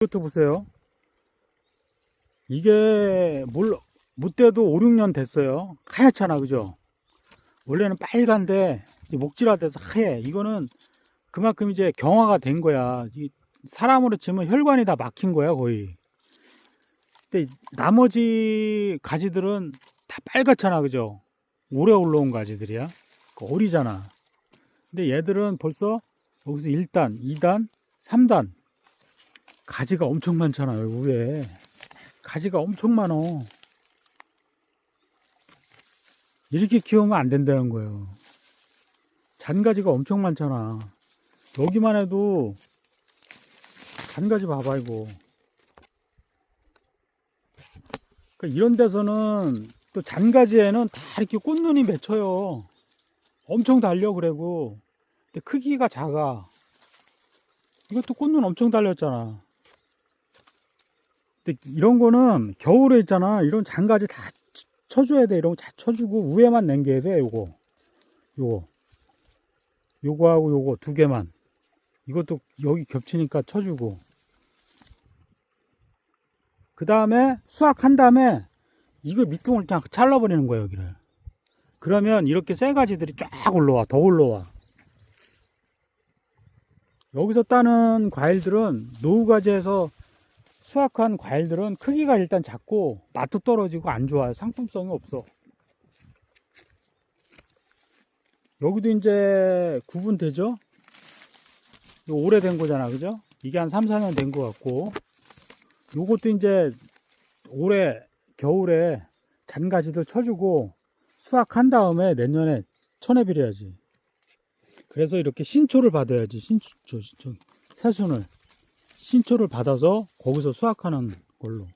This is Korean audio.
이것도 보세요. 이게 몰라 못돼도 5, 6년 됐어요. 하얗잖아, 그죠? 원래는 빨간데 목질화돼서 하얘. 이거는 그만큼 이제 경화가 된 거야. 이 사람으로 치면 혈관이 다 막힌 거야, 거의. 근데 나머지 가지들은 다 빨갛잖아, 그죠? 오래 올라온 가지들이야. 그 어리잖아. 근데 얘들은 벌써 여기서 1단, 2단, 3단. 가지가 엄청 많잖아, 여기 위에. 가지가 엄청 많어. 이렇게 키우면 안 된다는 거예요. 잔가지가 엄청 많잖아. 여기만 해도 잔가지 봐봐, 이거. 그러니까 이런 데서는 또 잔가지에는 다 이렇게 꽃눈이 맺혀요. 엄청 달려, 그래고. 근데 크기가 작아. 이것도 꽃눈 엄청 달렸잖아. 근데 이런 거는 겨울에 있잖아. 이런 장가지 다 쳐- 쳐줘야 돼. 이런 거 다 쳐주고 위에만 남겨야 돼. 요거. 요거. 요거하고 요거 두 개만. 이것도 여기 겹치니까 쳐주고. 그 다음에 수확한 다음에 이거 밑둥을 그냥 잘라버리는 거야, 여기를. 그러면 이렇게 새 가지들이 쫙 올라와. 더 올라와. 여기서 따는 과일들은 노후가지에서 수확한 과일들은 크기가 일단 작고 맛도 떨어지고 안 좋아요. 상품성이 없어. 여기도 이제 구분되죠? 오래된 거잖아. 그죠? 이게 한 3, 4년 된 것 같고 요것도 이제 올해 겨울에 잔가지들 쳐주고 수확한 다음에 내년에 쳐내버려야지. 그래서 이렇게 신초를 받아야지. 신초, 신초, 새순을. 신초를 받아서 거기서 수확하는 걸로.